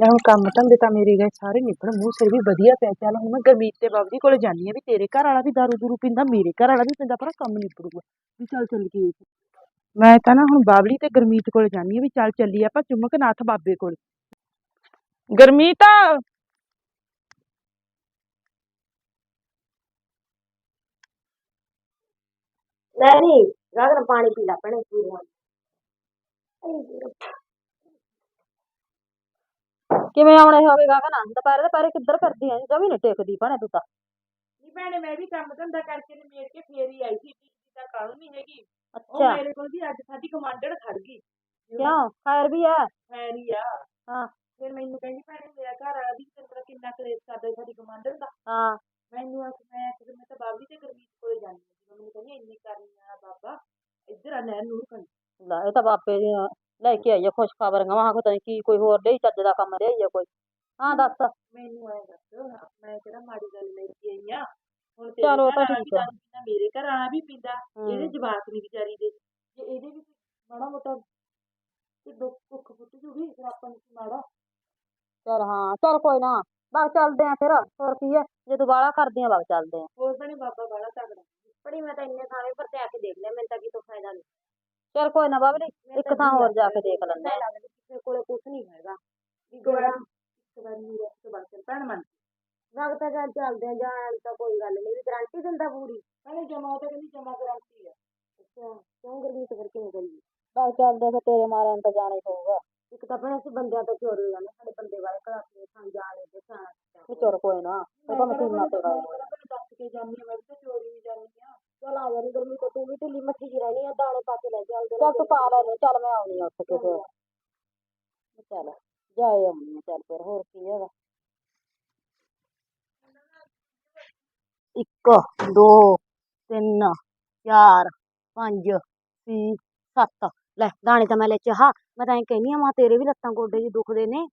ਲੈ ਹੁਣ ਕੰਮ ਧੰਦੇ ਤਾਂ ਮੇਰੇ ਗਏ, ਸਾਰੇ ਨਿਬੜ, ਮੂੰਹ ਸਿਰ ਵੀ ਵਧੀਆ ਪਿਆ, ਚੱਲ ਹੁਣ ਮੈਂ ਗਰਮੀਤ ਤੇ ਬਾਬੂ ਕੋਲੇ ਜਾਨੀ ਆ ਵੀ ਤੇਰੇ ਘਰ ਵਾਲਾ ਵੀ ਦਾਰੂ ਦੂਰੂ ਪੀਂਦਾ, ਮੇਰੇ ਘਰ ਵਾਲਾ ਵੀ ਪੀਂਦਾ, ਪਰ ਕੰਮ ਨਿਬੜੂਗਾ। ਵੀ ਚੱਲ ਚੱਲ ਕੇ ਮੈਂ ਤਾਂ ਨਾ ਹੁਣ ਬਾਬਲੀ ਤੇ ਗਰਮੀਤ ਕੋਲੇ ਜਾਨੀ ਆ ਵੀ ਚੱਲ ਚੱਲੀਏ ਆਪਾਂ ਚੁੰਮਕ ਨਾਥ ਬਾਬੇ ਕੋਲ। ਗਰਮੀਤ! ਲੈ ਨੀ ਗਗਨ ਪਾਣੀ ਪੀ ਲੈ ਭੈਣੇ ਪੂਰਾ ਕਿਵੇਂ ਆਉਣੇ ਹੋਵੇ ਗਗਨ ਦੁਪਹਿਰੇ ਦੁਪਹਿਰੇ ਕਿੱਧਰ ਫਿਰਦੀ ਆਂ ਜਮੀ ਨੀ ਟੇਕਦੀ ਭੈਣੇ ਤੂੰ ਤਾਂ। ਨਹੀਂ ਭੈਣੇ ਮੈਂ ਵੀ ਕੰਮ ਧੰਦਾ ਕਰਕੇ ਮੇਰ ਕੇ ਫੇਰ ਹੀ ਆਈ ਸੀ ਟਿਕਦੀ ਤਾਂ ਕਾਹਨੂੰ ਨਹੀਂ ਹੈਗੀ। ਉਹ ਅੱਛਾ। ਮੇਰੇ ਕੋਲ ਵੀ ਅੱਜ ਸਾਡੀ ਕਮਾਂਡਰ ਖੜ ਗਈ। ਕਿਉਂ? ਖੈਰ ਵੀ ਹੈ ਖੈਰ ਹੀ ਆ। ਹਾਂ। ਫਿਰ ਮੈਨੂੰ ਕਹਿੰਦੀ ਭੈਣੇ ਮੇਰਾ ਘਰ ਵਾਲਾ ਵੀ ਪਤਾ ਕਿੰਨਾ ਕਲੇਸ਼ ਕਰਦਾ ਸਾਡੀ ਕਮਾਂਡਰ ਦਾ। ਹਾਂ। ਮੈਨੂੰ ਆਖ ਮੈਂ ਆਖਿਆ ਮੈਂ ਤਾਂ ਬਾਬਲੀ ਤੇ ਗੁਰਮੀਤ ਕੋਲੇ ਜਾਂਦੀ ਹਾਂ। ਮੈਨੂੰ ਕਹਿੰਦੀ ਇੰਨੀ ਕਰਨੀ ਆ ਬਾਬਾ ਇੱਧਰ ਆ ਨਹਿਰ ਨੂਰ ਕੰਨੀ ਲੈ ਇਹ ਤਾਂ ਬਾਪੇ ਦੀ ਲੈ ਕੇ ਆਈ ਆ ਖੁਸ਼ ਖਬਰ ਗਵਾਂ ਪਤਾ ਨੀ ਕੀ ਕੋਈ ਹੋਰ ਲਈ ਚੱਜ ਦਾ ਕੰਮ ਰਹੀ ਆ ਕੋਈ। ਹਾਂ ਦੱਸ। ਮੈਨੂੰ ਐ ਦੱਸ ਮੈਂ ਕਿਹੜਾ ਮਾੜੀ ਗੱਲ ਲੈ ਕੇ ਆਈ ਆ। ਹੁਣ ਚਲੋ ਉਹ ਤਾਂ ਘਰ ਵਾਲਾ ਠੀਕ ਆ। ਵੀ ਦਾਰੂ ਪੀਂਦਾ, ਮੇਰੇ ਘਰ ਵਾਲਾ ਵੀ ਪੀਂਦਾ ਹਮ। ਇਹਦੇ ਜਵਾਕ ਨਹੀਂ ਵਿਚਾਰੀ ਦੇ। ਜੇ ਇਹਦੇ ਵੀ ਮਾੜਾ ਮੋਟਾ ਤੇ ਦੁੱਖ ਭੁੱਖ ਫੁੱਟ ਜੂਗੀ ਫਿਰ ਆਪਾਂ ਨੂੰ ਕੀ ਮਾੜਾ? ਚਲ ਹਾਂ ਚਲ ਕੋਈ ਨਾ ਬਸ ਚੱਲਦੇ ਆ ਫਿਰ ਹੋਰ ਕੀ ਹੈ ਜੇ ਤੂੰ ਬਾਹਲਾ ਕਰਦੀ ਆ ਬਸ ਚੱਲਦੇ ਆ। ਹੋਰ ਭੈਣੇ ਬਾਬਾ ਬਾਲਾ ਤਗੜਾ ਬੜੀ ਮੈਂ ਤਾਂ ਇੰਨੇ ਸਾਰੇ ਪਰ ਤੇ ਆ ਕੇ ਦੇਖ ਲਿਆ ਮੈਨੂੰ ਤਾਂ ਕੀ ਤੋਂ ਫਾਇਦਾ ਨਹੀਂ ਚਲ ਕੋਈ ਨਾ ਬਾਬਲੀ ਇੱਕ ਥਾਂ ਹੋਰ ਜਾ ਕੇ ਦੇਖ ਲੈਂਦੇ ਆ ਕਿਸੇ ਕੋਲੇ ਕੁਝ ਨਹੀਂ ਹੈਗਾ। ਇੱਕ ਵਾਰ ਚੱਲ ਭੈਣ ਮੰਨ ਵਕਤ ਤਾਂ ਚੱਲ ਚੱਲਦੇ ਆ ਜਾਣ ਤਾਂ ਕੋਈ ਗੱਲ ਨਹੀਂ ਗਾਰੰਟੀ ਦਿੰਦਾ ਪੂਰੀ। ਭੈਣੇ ਜਮਾ ਉਹ ਤਾਂ ਕਹਿੰਦੀ ਜਮਾ ਗਰੰਟੀ ਆ। ਅੱਛਾ ਕਿਉਂ ਗੁਰਮੀਤ ਫਿਰ ਕਿਵੇਂ ਕਰੀਏ ਬਸ ਚੱਲਦੇ ਫਿਰ ਤੇਰੇ ਮਾਰਿਆਂ ਨੂੰ ਤਾਂ ਜਾਣਾ ਹੀ ਪਊਗਾ। ਇੱਕ ਤਾਂ ਭੈਣੇ ਅਸੀਂ ਬੰਦਿਆਂ ਤੋਂ ਚੋਰੀ ਜਾਂਦੇ ਸਾਡੇ ਬੰਦੇ ਵਾਲੇ ਕਲਾਸੇ ਸਾਨੂੰ ਜਾਣੇ ਤੇ ਖਾਣਾ ਨਹੀਂ ਚੋਰ ਕੋਈ ਨਾ ਉਹ ਤਾਂ ਮਸ਼ੀਨਾਂ ਤੇ ਗਏ ਹੋਏ ਆ। ਮੈਂ ਦੱਸ ਕੇ ਜਾਂਦੀ ਆ ਮੈਂ ਵੀ ਤਾਂ ਚੋਰੀ ਵੀ ਜਾਂਦੀ ਆ ਚੱਲ ਆ ਜਾਣੀ ਗਰਮੀ ਤਾਂ ਤੂੰ ਵੀ ਢਿੱਲੀ ਮੱਠੀ ਜੀ ਰਹਿਣੀ ਆ ਦਾਣੇ ਪਾ ਕੇ ਲੈ ਚੱਲਦੇ ਚੱਲ ਤੂੰ ਪਾ ਲੈ ਲੈ ਚੱਲ ਮੈਂ ਆਉਣੀ ਆ ਉੱਠ ਕੇ ਫਿਰ ਚੱਲ ਜਾਏ ਆਉਣੀ ਆ ਚੱਲ ਫਿਰ ਹੋਰ ਕੀ ਹੈਗਾ। ਇੱਕ ਦੋ ਤਿੰਨ ਚਾਰ ਪੰਜ ਛੇ ਸੱਤ। ਲੈ ਦਾਣੇ ਤਾਂ ਮੈਂ ਲੈ ਚਾਹ ਮੈਂ ਤਾਂ ਐਂ ਕਹਿੰਦੀ ਆ ਮਾਂ ਤੇਰੇ ਵੀ ਲੱਤਾਂ ਗੋਡੇ ਜੀ ਦੁਖਦੇ ਨੇ।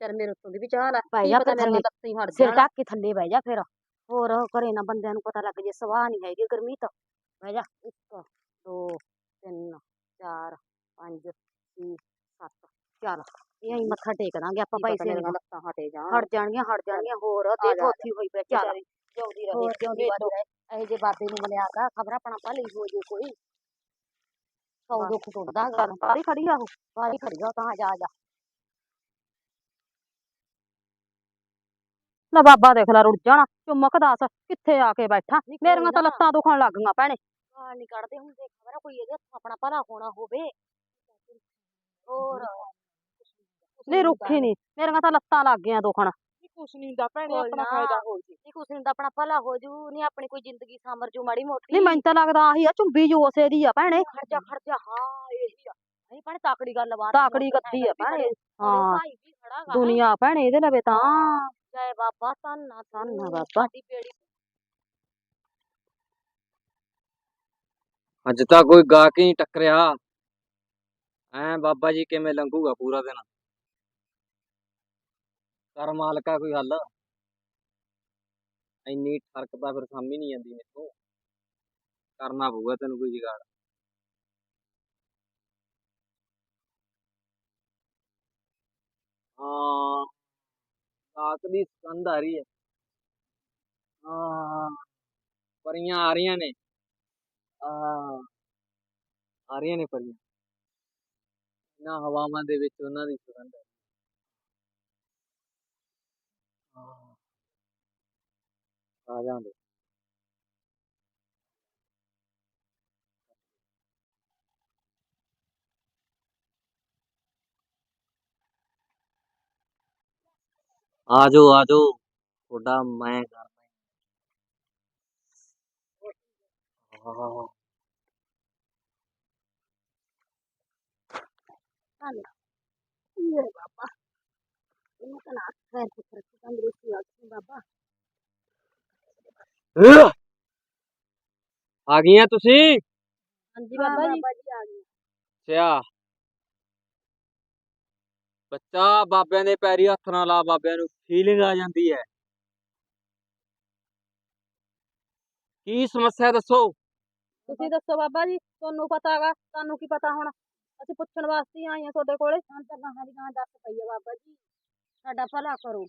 ਚੱਲ ਮੇਰੇ ਉੱਤੋਂ ਦੀ ਵੀ ਚਾਹ ਲੈ ਪੈ ਕੀ ਜਾ ਪਤਾ ਫਿਰ ਮੇਰੀਆਂ ਥੱਲੇ। ਲੱਤਾਂ ਹੀ ਹਟ ਸਿਰ ਜਾਣ। ਢੱਕ ਕੇ ਥੱਲੇ ਬਹਿ ਜਾ ਫਿਰ। ਹੋਰ ਘਰੇ ਨਾ ਬੰਦਿਆਂ ਨੂੰ ਪਤਾ ਲੱਗ ਜੇ ਸਵਾਹ ਨਹੀਂ ਹੈਗੀ ਗਰਮੀਤ ਬਹਿ ਜਾ ਇੱਕ ਦੋ ਤਿੰਨ ਚਾਰ ਪੰਜ ਛੇ ਸੱਤ ਚੱਲ ਇਹ ਹੀ ਮੱਥਾ ਟੇਕ ਦਾਂਗੇ ਆਪਾਂ ਕੀ ਪਤਾ ਪੈਸੇ ਮੇਰੀਆਂ ਨੂੰ ਲੱਤਾਂ ਹਟੇ ਜਾਣ ਹਟ ਜਾਣਗੀਆਂ ਹਟ ਜਾਣਗੀਆਂ ਹੋਰ ਆ ਤੇ ਜਾ, ਥੋਥੀ ਹੋਈ ਪਈ ਚੱਲ ਵਿਚਾਰੀ ਜਿਉਂਦੀ ਰਹੇ ਹੋਰ ਜਿਉਂਦੀ ਇਹ ਵੱਧ ਰਹੇ ਇਹ ਜੇ ਬਾਬੇ ਨੂੰ ਮਿਲਿਆਦਾ ਖਬਰ ਆਪਣਾ ਭਲੀ ਹੋ ਜੇ ਕੋਈ ਸੌ ਦੁੱਖ ਟੁੱਟਦਾ ਗੱਲ ਬਾਰੀ ਖੜੀ ਆ ਉਹ ਬਾਰੀ ਖੜੀ ਆ ਉਹ ਤਾਂ ਆ ਜਾ ਆ ਜਾ ਲੈ ਬਾਬਾ ਦੇਖ ਲੈ ਰੁੜ ਜਾਣਾ ਚੁੰਮਕ ਦੱਸ ਕਿੱਥੇ ਆ ਕੇ ਬੈਠਾ? ਕੋਈ ਮੇਰੀਆਂ ਤਾਂ ਨਾ। ਲੱਤਾਂ ਦੁਖਣ ਲੱਗ ਗਈਆਂ ਭੈਣੇ। ਗਾਲ ਨਹੀਂ ਕੱਢਦੇ ਹੁੰਦੇ ਖਬਰ ਕੋਈ ਇਹਦੇ ਹੱਥੋਂ ਆਪਣਾ ਭਲਾ ਹੋਣਾ ਹੋਵੇ। ਹੋਰ ਨਹੀਂ ਰੁੱਖੀ ਨਹੀਂ ਮੇਰੀਆਂ ਤਾਂ ਲੱਤਾਂ ਲੱਗ ਗਈਆਂ ਦੁਖਣ। ਨਹੀਂ ਕੁਛ ਨਹੀਂ ਹੁੰਦਾ ਭੈਣੇ ਕੋਈ ਆਪਣਾ ਨਾ। ਫਾਇਦਾ ਹੋ ਜੀ। ਨਹੀਂ ਕੁਛ ਨਹੀਂ ਦਾ ਆਪਣਾ ਭਲਾ ਹੋ ਜੂ ਨਹੀਂ ਆਪਣੀ ਕੋਈ ਜ਼ਿੰਦਗੀ ਸਮਰ ਜੂ ਮਾੜੀ ਮੋਟੀ। ਨਹੀਂ ਮੈਨੂੰ ਤਾਂ ਲੱਗਦਾ ਆਹੀ ਆ ਚੁੰਬੀ ਜੋ ਉਸੇ ਦੀ ਆ ਭੈਣੇ। ਖਰਚਾ ਖਰਚਾ ਹਾਂ ਇਹੀ ਆ। ਨਹੀਂ ਭੈਣੇ ਤਾਕੜੀ ਗੱਲ ਬਾਤ ਤਾਕੜੀ ਗੱਦੀ ਆ ਭੈਣੇ ਹਾਂ। ਭਾਈ ਵੀ ਖੜਾ ਗਾ ਦੁਨੀਆ ਭੈਣੇ ਇਹਦੇ ਲਵੇ ਤਾਂ। ਜੈ ਬਾਬਾ ਧੰਨਾ ਧੰਨ ਬਾਬਾ। ਬੇੜੀ ਅੱਜ ਤਾਂ ਕੋਈ ਗਾਹਕ ਹੀ ਨਹੀਂ ਟੱਕਰਿਆ। ਐ ਬਾਬਾ ਜੀ ਕਿਵੇਂ ਲੰਘੂਗਾ ਪੂਰਾ ਦਿਨ? ਕਰ ਮਾਲਕਾ ਕੋਈ ਹੱਲ? ਇੰਨੀ ਠਰਕ ਤਾਂ ਫਿਰ ਸਮਝ ਨਹੀਂ ਜਾਂਦੀ ਮੈਨੂੰ। ਕਰਨਾ ਪਊਗਾ ਤੈਨੂੰ ਕੋਈ ਜੁਗਾੜ। ਹਾਂ। ਗਾਹਕ ਦੀ ਸੁਗੰਧ ਆ ਰਹੀ ਹੈ। ਹਾਂ, ਪਰੀਆਂ ਆ ਰਹੀਆਂ ਨੇ। ਆ ਆ ਰਹੀਆਂ ਨੇ ਪਰੀਆਂ। ਇਹਨਾਂ ਹਵਾਵਾਂ ਦੇ ਵਿੱਚ ਉਹਨਾਂ ਦੀ ਸੁਗੰਧ ਹੈ। ਆ ਜਾਂਦੇ ਆ ਜਾਓ ਆ ਜਾਓ ਤੁਹਾਡਾ ਮੈਂ ਕਰਦਾ ਅਹ! ਆ ਗਈਆਂ ਤੁਸੀਂ? ਹਾਂਜੀ ਬਾਬਾ ਜੀ। ਜੀ ਆ ਗਏ ਅੱਛਾ। ਬੱਚਾ ਬਾਬਿਆਂ ਦੇ ਪੈਰੀ ਹੱਥ ਨਾਲ ਲਾ ਬਾਬਿਆਂ ਨੂੰ ਫੀਲਿੰਗ ਆ ਜਾਂਦੀ ਹੈ। ਕੀ ਸਮੱਸਿਆ ਦੱਸੋ? ਤੁਸੀਂ ਦੱਸੋ ਬਾਬਾ ਜੀ ਤੁਹਾਨੂੰ ਪਤਾ ਹੈਗਾ ਤੁਹਾਨੂੰ ਕੀ ਪਤਾ ਹੁਣ? ਅਸੀਂ ਪੁੱਛਣ ਵਾਸਤੇ ਆਏ ਹਾਂ ਤੁਹਾਡੇ ਕੋਲੇ। ਹਾਂ ਤਾਂ ਗਾਹਾਂ ਦੀ ਗਾਹਾਂ ਦੱਸ ਪਈ ਆ ਬਾਬਾ ਜੀ। ਸਾਡਾ ਭਲਾ ਕਰੋ।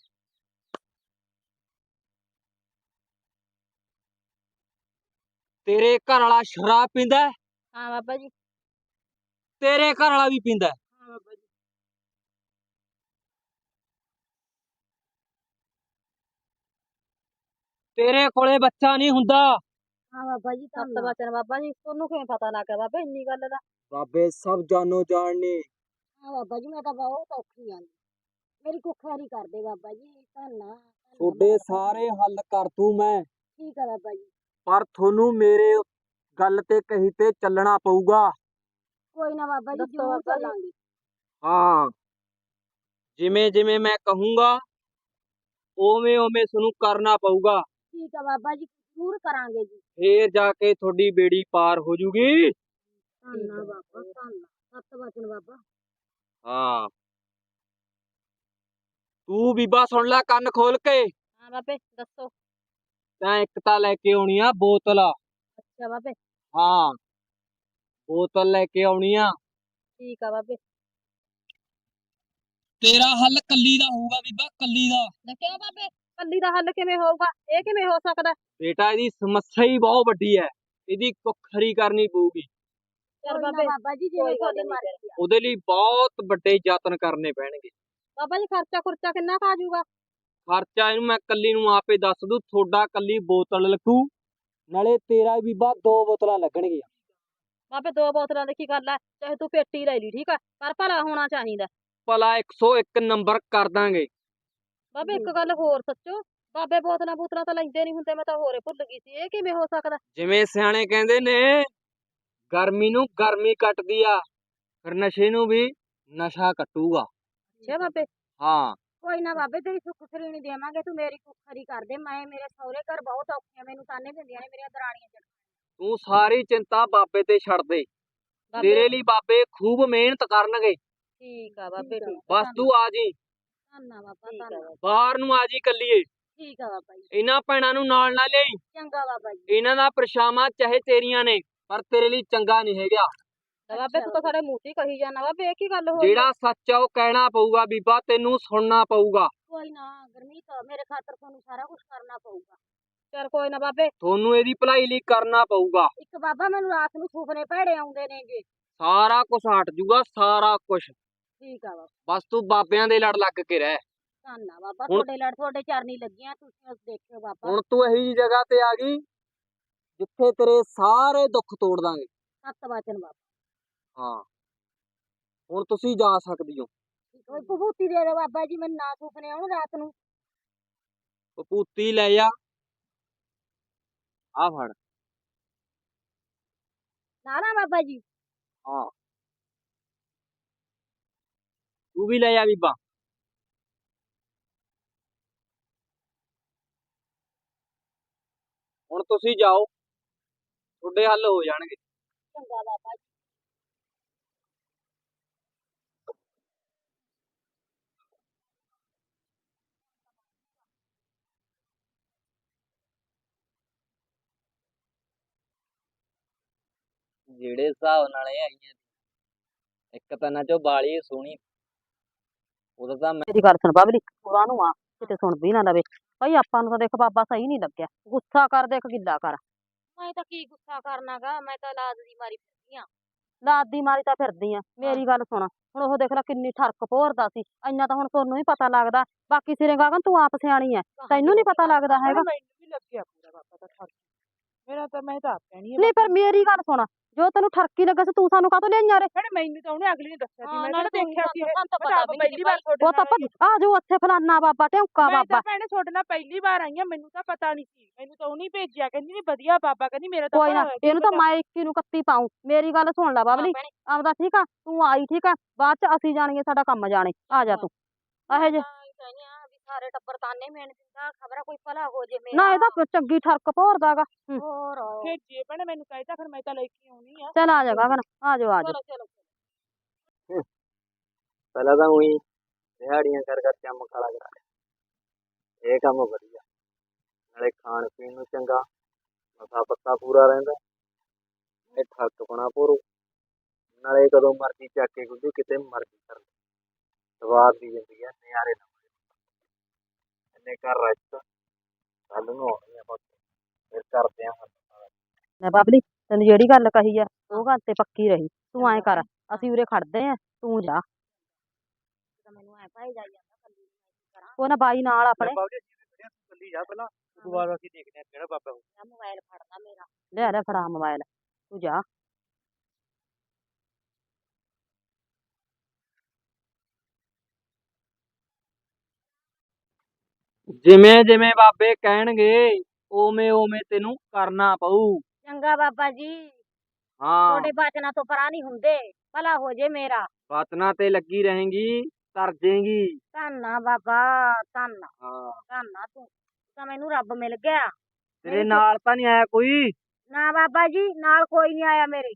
ਤੇਰੇ ਘਰ ਵਾਲਾ ਸ਼ਰਾਬ ਪੀਂਦਾ ਹਾਂ? ਬਾਬਾ ਜੀ। ਤੇਰੇ ਘਰ ਵਾਲਾ ਵੀ ਪੀਂਦਾ ਹੈ। ਹਾਂ ਬਾਬਾ ਜੀ ਤੇਰੇ ਕੋਲੇ ਬੱਚਾ ਨਹੀਂ ਹੁੰਦਾ। ਹਾਂ ਬਾਬਾ ਜੀ ਸੱਤ ਵਚਨ ਬਾਬਾ ਜੀ ਤੁਹਾਨੂੰ ਕਿਵੇਂ ਪਤਾ ਲੱਗ ਬਾਬਾ ਇੰਨੀ ਗੱਲ ਦਾ? ਬਾਬੇ ਸਭ ਜਾਣੋ ਜਾਣਨੇ ਹਾਂ ਬਾਬਾ ਜੀ ਮੈਂ ਤਾਂ ਬਹੁਤ ਔਖੀ ਆਂ। ਮੇਰੀ ਕੁੱਖਾਰੀ ਕਰਦੇ ਬਾਬਾ ਜੀ ਧੰਨਾ ਤੁਹਾਡੇ ਸਾਰੇ ਹੱਲ ਕਰ ਦੂੰ ਮੈਂ। ਠੀਕ ਆ ਬਾਬਾ ਜੀ। ਪਰ ਤੁਹਾਨੂੰ ਮੇਰੇ ਗੱਲ ਤੇ ਕਹੀ ਤੇ ਚੱਲਣਾ ਪਊਗਾ। ਕੋਈ ਨਾ ਬਾਬਾ ਜੀ ਜ਼ਰੂਰ। ਚੱਲਾਂਗੇ। ਹਾਂ। ਜਿਵੇਂ ਜਿਵੇਂ ਮੈਂ ਕਹੂੰਗਾ ਓਵੇਂ ਓਵੇਂ ਤੁਹਾਨੂੰ ਕਰਨਾ ਪਊਗਾ। ਠੀਕ ਆ ਬਾਬਾ ਜੀ ਜ਼ਰੂਰ ਕਰਾਂਗੇ ਜੀ। ਫੇਰ ਜਾ ਕੇ ਤੁਹਾਡੀ ਬੇੜੀ ਪਾਰ ਹੋ ਜੂਗੀ। ਧੰਨਾ ਬਾਬਾ ਧੰਨਾ ਸੱਤ ਵਚਨ ਬਾਬਾ। ਹਾਂ। ਤੂੰ ਬੀਬਾ ਸੁਣ ਲੈ ਕੰਨ ਖੋਲ ਕੇ। ਹਾਂ ਬਾਬੇ ਦੱਸੋ। ਤੈਂ ਇੱਕ ਤਾਂ ਲੈ ਕੇ ਆਉਣੀ ਆ ਬੋਤਲ। ਅੱਛਾ ਬਾਬੇ। ਹਾਂ। ਬੋਤਲ ਲੈ ਕੇ ਆਉਣੀ ਆ। ਠੀਕ ਆ ਬਾਬੇ। ਤੇਰਾ ਹੱਲ ਕੱਲੀ ਦਾ ਹੋਊਗਾ ਬੀਬਾ ਕੱਲੀ ਦਾ। ਕਿਉਂ ਬਾਬੇ? ਕੱਲੀ ਦਾ ਹੱਲ ਕਿਵੇਂ ਹੋਊਗਾ? ਇਹ ਕਿਵੇਂ ਹੋ ਸਕਦਾ? ਬੇਟਾ ਇਹਦੀ ਸਮੱਸਿਆ ਹੀ ਬਹੁਤ ਵੱਡੀ ਹੈ। ਇਹਦੀ ਕੁੱਖਰੀ ਕਰਨੀ ਪਊਗੀ। ਚਲ ਬਾਬੇ ਬਾਬਾ ਜੀ ਕੋਈ ਜਿਵੇਂ ਗੱਲ ਤੁਹਾਡੀ ਨੀ ਮਰਜ਼ੀ ਆ ਉਹਦੇ ਲਈ ਬਹੁਤ ਵੱਡੇ ਯਤਨ ਕਰਨੇ ਪੈਣਗੇ। ਬਾਬਾ ਜੀ ਖਰਚਾ ਖੁਰਚਾ ਕਿੰਨਾ ਕੁ ਆ ਜਾਊਗਾ? ਖਰਚਾ ਇਹਨੂੰ ਮੈਂ ਕੱਲੀ ਨੂੰ ਆਪੇ ਦੱਸ ਦੂੰ ਤੁਹਾਡਾ ਕੱਲੀ ਬੋਤਲ ਲੱਗੂ ਨਾਲੇ ਤੇਰਾ ਬੀਬਾ ਦੋ ਬੋਤਲਾਂ ਲੱਗਣਗੀਆਂ। ਬਾਬੇ ਦੋ ਬੋਤਲਾਂ ਦੀ ਕੀ ਗੱਲ ਆ? ਚਾਹੇ ਤੂੰ ਪੇਟੀ ਲੈ ਲਈ ਠੀਕ ਆ? ਪਰ ਭਲਾ ਹੋਣਾ ਚਾਹੀਦਾ। ਭਲਾ 101 ਨੰਬਰ ਕਰ ਦਾਂਗੇ। ਬਾਬੇ ਇੱਕ ਗੱਲ ਹੋਰ ਸੱਚੋ ਬਾਬੇ ਬੋਤਲਾਂ ਬੋਤਲਾਂ ਤਾਂ ਲੈਂਦੇ ਨਹੀਂ ਹੁੰਦੇ ਮੈਂ ਤਾਂ ਹੋਰੇ ਭੁੱਲ ਗਈ ਸੀ ਇਹ ਕਿਵੇਂ ਹੋ ਸਕਦਾ? ਜਿਵੇਂ ਸਿਆਣੇ ਕਹਿੰਦੇ ਨੇ ਗਰਮੀ ਨੂੰ ਗਰਮੀ ਕੱਟਦੀ ਆ ਫਿਰ ਨਸ਼ੇ ਨੂੰ ਵੀ ਨਸ਼ਾ ਕੱਟੂਗਾ। ਅੱਛਾ ਬਾਬੇ। ਹਾਂ। ਕੋਈ ਨਾ ਬਾਬੇ ਤੇਰੀ ਸੁੱਖ ਸਰੀਣੀ ਦੇਵਾਂਗੇ ਤੂੰ ਮੇਰੀ ਕੁੱਖਰੀ ਕਰ ਦੇ ਮੈਂ ਮੇਰੇ ਸਹੁਰੇ ਘਰ ਬਹੁਤ ਔਖੀਆਂ ਮੈਨੂੰ ਤਾਨੇ ਦਿੰਦੀਆਂ ਨੇ ਮੇਰੀਆਂ ਦਰਾਣੀਆਂ ਜਠਾਣੀਆਂ ਤੂੰ ਸਾਰੀ ਚਿੰਤਾ ਬਾਬੇ ਤੇ ਛੱਡ ਦੇ। ਤੇਰੇ ਲਈ ਬਾਬੇ ਖੂਬ ਮਿਹਨਤ ਕਰਨਗੇ। ਠੀਕ ਆ ਬਾਬੇ ਠੀਕ ਬਸ ਤੂੰ ਆ ਜੀ। ਧੰਨਾ ਬਾਬਾ। ਧੰਨਾ ਬਾਹਰ ਨੂੰ ਆ ਜੀ ਕੱਲੀਏ। ਠੀਕ ਆ ਬਾਬਾ ਜੀ। ਇਹਨਾਂ ਭੈਣਾਂ ਨੂੰ ਨਾਲ ਨਾ ਲਈ ਚੰਗਾ ਬਾਬਾ ਜੀ। ਇਹਨਾਂ ਦਾ ਪਰਛਾਵਾਂ ਚਾਹੇ ਤੇਰੀਆਂ ਨੇ ਪਰ ਤੇਰੇ ਲਈ ਚੰਗਾ ਨਹੀਂ ਹੈਗਾ। ਬਾਬੇ ਤੂੰ ਤਾਂ ਸਾਡੇ ਮੂੰਹ 'ਚ ਹੀ ਕਹੀ ਜਾਂਦਾ ਬਾਬੇ ਇਹ ਕੀ ਗੱਲ ਹੋਈ ਜਿਹੜਾ ਸੱਚ ਆ ਉਹ ਕਹਿਣਾ ਪਊਗਾ ਬੀਬਾ ਤੈਨੂੰ ਸੁਣਨਾ ਪਊਗਾ। ਕੋਈ ਨਾ ਗਰਮੀਤ ਮੇਰੇ ਖਾਤਰ ਤੁਹਾਨੂੰ ਸਾਰਾ ਕੁਝ ਕਰਨਾ ਪਊਗਾ। ਚਲ ਕੋਈ ਨਾ ਬਾਬੇ। ਤੁਹਾਨੂੰ ਇਹਦੀ ਭਲਾਈ ਲਈ ਕਰਨਾ ਪਊਗਾ। ਇੱਕ ਬਾਬਾ ਮੈਨੂੰ ਰਾਤ ਨੂੰ ਸੁਪਨੇ ਭੈੜੇ ਆਉਂਦੇ ਨੇਗੇ। ਸਾਰਾ ਕੁਝ ਹਟ ਜੂਗਾ ਸਾਰਾ ਕੁਝ ਠੀਕ ਆ ਬਾਬਾ। ਬਸ ਤੂੰ ਬਾਬਿਆਂ ਦੇ ਲੜ ਲੱਗ ਕੇ ਰਹਿ। ਧੰਨਾ ਬਾਬਾ ਹੁਣ- ਤੁਹਾਡੇ ਲੜ ਤੁਹਾਡੇ ਚਰਨੀ ਲੱਗੀਆਂ ਤੁਸੀਂ ਉਸ ਦੇਖਿਓ ਬਾਬਾ। ਹੁਣ ਤੂੰ ਇਹੀ ਜਿਹੀ ਜਗ੍ਹਾ ਤੇ ਆ ਗਈ ਜਿੱਥੇ ਤੇਰੇ ਸਾਰੇ ਦੁੱਖ ਤੋੜ ਦਾਂਗੇ। ਸੱਤ ਵਚਨ ਬਾਬਾ। ਹਾਂ। ਹੁਣ ਤੁਸੀਂ ਜਾ ਸਕਦੀ ਹੋ। ਕੋਈ ਭੂਤੀ ਦੇ ਦੇ ਬਾਬਾ ਜੀ ਮੈਨੂੰ ਨਾ ਸੁਪਨੇ ਆਉਣ ਰਾਤ ਨੂੰ। ਪਪੂਤੀ ਲੈ ਜਾ ਆ ਫੜ। ਨਾ ਨਾ ਬਾਬਾ ਜੀ। ਹਾਂ। ਤੂੰ ਵੀ ਲੈ ਜਾ ਬੀਬਾ। ਹੁਣ ਤੁਸੀਂ ਜਾਓ। ਤੁਹਾਡੇ ਹੱਲ ਹੋ ਜਾਣਗੇ। ਚੰਗਾ ਬਾਬਾ ਜੀ। ਜਿਹੜੇ ਹਿਸਾਬ ਨਾਲ ਇਹ ਆਈਆਂ ਇੱਕ ਤਾਂ ਨਾ ਚੋ ਬਾਲੀ ਸੋਹਣੀ ਉਹਦਾ ਤਾਂ ਮੈਂ ਮੇਰੀ ਗੱਲ ਸੁਣ ਬਾਬਲੀ ਪੂਰਾ ਨੂੰ ਆ ਕਿਤੇ ਸੁਣਦੀ ਨਾ ਲਵੇ ਭਾਈ ਆਪਾਂ ਨੂੰ ਤਾਂ ਦੇਖ ਬਾਬਾ ਸਹੀ ਨਹੀਂ ਲੱਗਿਆ। ਗੁੱਸਾ ਕਰ ਦੇਖ ਗਿੱਲਾ ਕਰ। ਮੈਂ ਤਾਂ ਕੀ ਗੁੱਸਾ ਕਰਨਾਗਾ ਮੈਂ ਤਾਂ ਲਾਦ ਦੀ ਮਾਰੀ ਫਿਰਦੀ ਆ। ਲਾਦ ਦੀ ਮਾਰੀ ਤਾਂ ਫਿਰਦੀ ਆ। ਮੇਰੀ ਗੱਲ ਸੁਣ ਹੁਣ ਉਹ ਦੇਖ ਲੈ ਕਿੰਨੀ ਠਰਕ ਭੋਰਦਾ ਸੀ। ਇੰਨਾ ਤਾਂ ਹੁਣ ਤੁਹਾਨੂੰ ਹੀ ਪਤਾ ਲੱਗਦਾ। ਬਾਕੀ ਸਿਰੇ ਗਾਗਨ ਤੂੰ ਆਪ ਸਿਆਣੀ ਐ। ਤੈਨੂੰ ਨਹੀਂ ਪਤਾ ਲੱਗਦਾ ਹੈਗਾ। ਮੈਨੂੰ ਵੀ ਲੱਗਿਆ ਪੂਰਾ ਬਾਬਾ ਦਾ ਠਰਕ। ਮੇਰਾ ਤਾਂ ਮੈਂ ਤਾਂ ਆਪ ਕਹਿਣੀ ਨਹੀਂ ਪਰ ਮੇਰੀ ਗੱਲ ਸੁਣ ਜੋ ਤੈਨੂੰ ਠਰਕੀ ਲੱਗਾ ਸੀ ਤੂੰ ਸਾਨੂੰ ਕਾਹਤੋਂ ਲਿਆਈਆਂ ਰੇ? ਭੈਣੇ ਮੈਨੂੰ ਤਾਂ ਉਹਨੇ ਅਗਲੀ ਨੇ ਦੱਸਿਆ ਸੀ ਮੈਂ ਤਾਂ ਦੇਖਿਆ ਸੀ ਇਹ। ਤਾਂ ਮੈਂ ਪਤਾ ਵੀ ਪਹਿਲੀ ਵਾਰ ਤੁਹਾਡੇ ਉਹ ਤਾਂ ਭੱਜ- ਆ ਜੋ ਉੱਥੇ ਫਲਾਨਾ ਬਾਬਾ ਢਿਉਂਕਾ ਮੈਂ ਬਾਬਾ। ਤਾਂ ਭੈਣੇ ਤੁਹਾਡੇ ਨਾਲ ਪਹਿਲੀ ਵਾਰ ਆਈ ਆ ਮੈਨੂੰ ਤਾਂ ਪਤਾ ਨਹੀਂ ਸੀ। ਮੈਨੂੰ ਤਾਂ ਉਹਨੇ ਭੇਜਿਆ ਕਹਿੰਦੀ ਵੀ ਵਧੀਆ ਬਾਬਾ ਕਹਿੰਦੀ ਮੇਰਾ ਤਾਂ ਕੋਈ ਨਾ ਇਹਨੂੰ ਤਾਂ ਪਤਾ- ਮੈਂ 21 ਨੂੰ 31 ਪਾਉਂ। ਮੇਰੀ ਗੱਲ ਸੁਣ ਲੈ ਬਾਬਲੀ ਆਪਦਾ ਠੀਕ ਆ ਤੂੰ ਆਈ ਠੀਕ ਆ ਬਾਅਦ ਚ ਅਸੀਂ ਜਾਣੀਏ ਸਾਡਾ ਕੰਮ ਜਾਣੇ। ਆ ਜਾ ਤੂੰ। ਇਹੋ ਜੇ ਸਾਰੇ ਟੱਬਰ ਤਾਨੇ ਮੇਣ ਦਿੰਦਾ ਖਬਰ ਕੋਈ ਭਲਾ ਹੋ ਜੇ ਨਾ ਇਹਦਾ ਕੋਈ ਚੰਗੀ ਠਰਕ ਭੋਰਦਾਗਾ ਹੋਰ ਫਿਰ ਜੇ ਭੈਣੇ ਮੈਨੂੰ ਕਹਿਤਾ ਫਿਰ ਮੈਂ ਤਾਂ ਲੈ ਕੇ ਆਉਣੀ ਆ। ਚੱਲ ਆ ਜਾ ਗਗਨ ਆ ਜਾ ਆ ਜਾ ਚਲੋ ਚਲੋ ਪਹਿਲਾਂ ਤਾਂ ਉਹੀ ਦਿਹਾੜੀਆਂ ਕਰ ਕਰ ਕੰਮ ਕਾਲਾ ਕਰਾ ਲਿਆ। ਇਹ ਕੰਮ ਵਧੀਆ। ਨਾਲੇ ਖਾਣ ਪੀਣ ਨੂੰ ਚੰਗਾ ਮਸਾ ਪੱਤਾ ਪੂਰਾ ਰਹਿੰਦਾ। ਇਹ ਠੱਕ ਪਣਾ ਪੂਰੂ ਨਾਲੇ ਕਦੋਂ ਮਰਜ਼ੀ ਚੱਕ ਕੇ ਗੁੱਡੀ ਕਿਤੇ ਮਰਜ਼ੀ ਕਰ ਲੈ। ਸਵਾਦ ਦੀ ਜ਼ਿੰਦਗੀ ਆ ਨਜ਼ਾਰੇ ਨਾਲ। ਇਹਨੇ ਕਰ ਰੈਸਟ ਕੱਲ ਨੂੰ ਆਉਣੀ ਆਪਾਂ ਫਿਰ ਕਰਦੇ ਆਂ ਲੈ ਬਾਬਲੀ ਤੈਨੂੰ ਜਿਹੜੀ ਗੱਲ ਕਹੀ ਆ ਉਹ ਗੱਲ ਤੇ ਪੱਕੀ ਰਹੀ ਤੂੰ ਐਂ ਕਰ ਅਸੀਂ ਉਰੇ ਖੜਦੇ ਆ ਤੂੰ ਜਾ। ਤਾਂ ਮੈਨੂੰ ਐ ਭਾਈ ਜਾਈ ਜਾਂਦਾ ਕੱਲੀ ਨੂੰ ਮੈਂ ਕੀ ਕਰਾਂ ਉਹ ਨਾ ਬਾਈ ਨਾਲ ਆਪਣੇ। ਬਾਬੂ ਜੀ ਅਸੀਂ ਕੱਲੀ ਜਾ ਪਹਿਲਾਂ ਉਸ ਤੋਂ ਬਾਅਦ ਅਸੀਂ ਦੇਖਦੇ ਆਂ ਕਿਹੜਾ ਬਾਬਾ ਹੋਊ। ਮੈਂ ਮੋਬਾਈਲ ਫੜਦਾ ਮੇਰਾ। ਲੈ ਲੈ ਫੜਾ ਮੋਬਾਈਲ ਤੂੰ ਜਾ। ਜਿਵੇਂ ਜਿਵੇਂ ਬਾਬੇ ਕਹਿਣਗੇ ਓਵੇਂ ਓਵੇਂ ਤੈਨੂੰ ਕਰਨਾ ਪਊ। ਚੰਗਾ ਬਾਬਾ ਜੀ ਹਾਂ। ਤੁਹਾਡੇ ਬਚਨਾਂ ਤੋਂ ਪਰਾਂ ਨਹੀਂ ਹੁੰਦੇ ਭਲਾ ਹੋ ਜੇ ਮੇਰਾ। ਬਾਤਨਾ ਤੇ ਲੱਗੀ ਰਹੇਗੀ ਜੇਗੀ। ਧੰਨਾ ਬਾਬਾ ਧੰਨਾ ਹਾਂ। ਧੰਨਾ ਤੂੰ ਤਾਂ ਮੈਨੂੰ ਰੱਬ ਮਿਲ ਗਿਆ। ਤੇਰੇ ਨਾਲ ਤਾਂ ਨਹੀਂ ਆਇਆ ਕੋਈ। ਨਾ ਬਾਬਾ ਜੀ ਨਾਲ ਕੋਈ ਨਹੀਂ ਆਇਆ ਮੇਰੇ।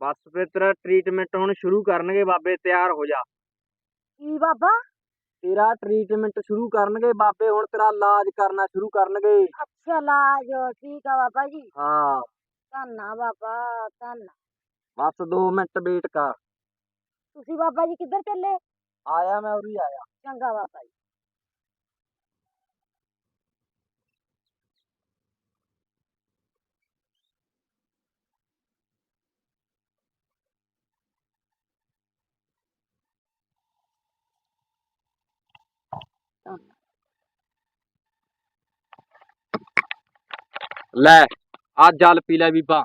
ਬਸ ਫਿਰ ਤੇਰਾ ਟ੍ਰੀਟਮੈਂਟ ਹੁਣ ਸ਼ੁਰੂ ਕਰਨਗੇ ਬਾਬੇ ਤਿਆਰ ਹੋ ਜਾ। ਕੀ ਬਾਬਾ? ਤੇਰਾ ਟ੍ਰੀਟਮੈਂਟ ਸ਼ੁਰੂ ਕਰਨਗੇ ਬਾਬੇ ਹੁਣ ਤੇਰਾ ਇਲਾਜ ਕਰਨਾ ਸ਼ੁਰੂ ਕਰਨਗੇ। ਅੱਛਾ ਲਾਜ ਠੀਕ ਆ ਬਾਬਾ ਜੀ। ਹਾਂ। ਧੰਨਾ ਬਾਬਾ ਧੰਨਾ। ਬਸ 2 ਮਿੰਟ ਵੇਟ ਕਰ। ਤੁਸੀਂ ਬਾਬਾ ਜੀ ਕਿੱਧਰ ਚੱਲੇ? ਆਇਆ ਮੈਂ ਉਰੀ ਆਇਆ। ਚੰਗਾ ਬਾਬਾ ਜੀ। ਲੈ ਆ ਜਲ ਪੀ ਲੈ ਬੀਬਾ।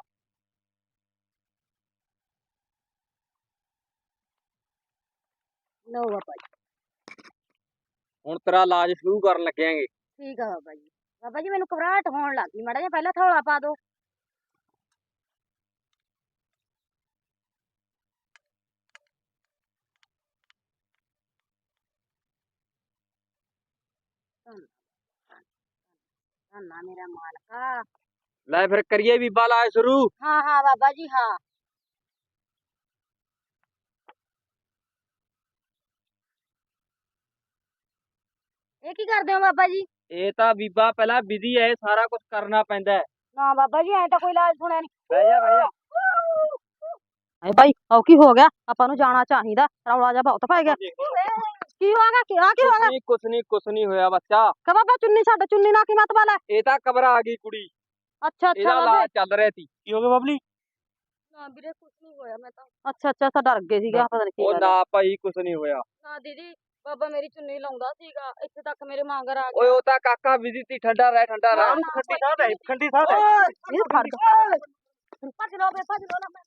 ਲਓ ਬਾਬਾ ਜੀ। ਹੁਣ ਤੇਰਾ ਇਲਾਜ ਸ਼ੁਰੂ ਕਰਨ ਲੱਗਿਆਂਗੇ ਠੀਕ ਆ ਬਾਬਾ ਜੀ। ਬਾਬਾ ਜੀ ਮੈਨੂੰ ਘਬਰਾਹਟ ਹੋਣ ਲੱਗ ਗਈ। ਮਾੜਾ ਜਿਹਾ ਪਹਿਲਾਂ ਥੌਲਾ ਪਾ ਦਿਓ। ਧੰਨਾ ਮੇਰਾ ਮਾਲਕਾ। ਲੈ ਫਿਰ ਕਰੀਏ ਬੀਬਾ ਇਲਾਜ ਸ਼ੁਰੂ। ਹਾਂ ਹਾਂ ਬਾਬਾ ਜੀ ਹਾਂ। ਇਹ ਕੀ ਕਰਦੇ ਹੋ ਬਾਬਾ ਜੀ? ਇਹ ਤਾਂ ਬੀਬਾ ਪਹਿਲਾਂ ਵਿਧੀ ਹੈ ਇਹ ਸਾਰਾ ਕੁਝ ਕਰਨਾ ਪੈਂਦਾ ਹੈ। ਨਾ ਬਾਬਾ ਜੀ ਐ ਤਾਂ ਕੋਈ ਇਲਾਜ ਸੁਣਿਆ ਨਹੀਂ ਬਹਿ ਜਾ ਬਹਿ ਜਾ। ਐ ਬਾਈ ਆਹ ਕੀ ਹੋ ਗਿਆ? ਆਪਾਂ ਨੂੰ ਜਾਣਾ ਚਾਹੀਦਾ। ਰੌਲਾ ਜਿਹਾ ਬਹੁਤ ਪੈ ਗਿਆ। ਕੀ ਹੋ ਗਿਆ? ਕੀ ਆ ਕੀ ਹੋ ਗਿਆ? ਨਹੀਂ ਕੁਛ ਨਹੀਂ ਕੁਛ ਨਹੀਂ ਹੋਇਆ ਬੱਚਾ। ਕਿ ਬਾਬਾ ਚੁੰਨੀ ਛੱਡ ਚੁੰਨੀ ਨਾ ਕੀ ਮਤਲਬ ਹੈ? ਇਹ ਤਾਂ ਘਬਰਾ ਗਈ ਕੁੜੀ। ਅੱਛਾ ਅੱਛਾ ਇਹਦਾ ਬਾਬੇ। ਚੱਲ ਰਿਹਾ ਸੀ। ਕੀ ਹੋ ਗਿਆ ਬਬਲੀ? ਨਾ ਵੀਰੇ ਕੁਝ ਨਹੀਂ ਹੋਇਆ ਮੈਂ ਤਾਂ। ਅੱਛਾ ਅੱਛਾ ਤਾਂ ਡਰ ਗਏ ਸੀਗੇ ਪਤਾ ਨਹੀਂ ਕੀ ਉਹ ਗੱਲ ਨਾ ਭਾਈ ਕੁਛ ਨਹੀਂ ਹੋਇਆ। ਨਾ ਦੀਦੀ ਬਾਬਾ ਮੇਰੀ ਚੁੰਨੀ ਲਾਉਂਦਾ ਸੀਗਾ ਇੱਥੇ ਤੱਕ ਮੇਰੇ ਮੰਗਰ ਆ ਓਏ ਉਹ ਤਾਂ ਕਾਕਾ ਵਿਧੀ ਤੀ ਠੰਡਾ ਰਹਿ ਠੰਡਾ ਰਹਿ। ਖੰਡੀ ਸਾਹ ਹੈ ਖੰਡੀ ਸਾਹ ਇਹ ਫੜ ਭੱਜ ਲਓ ਬੇ ਭੱਜ ਲਓ ਨਾ।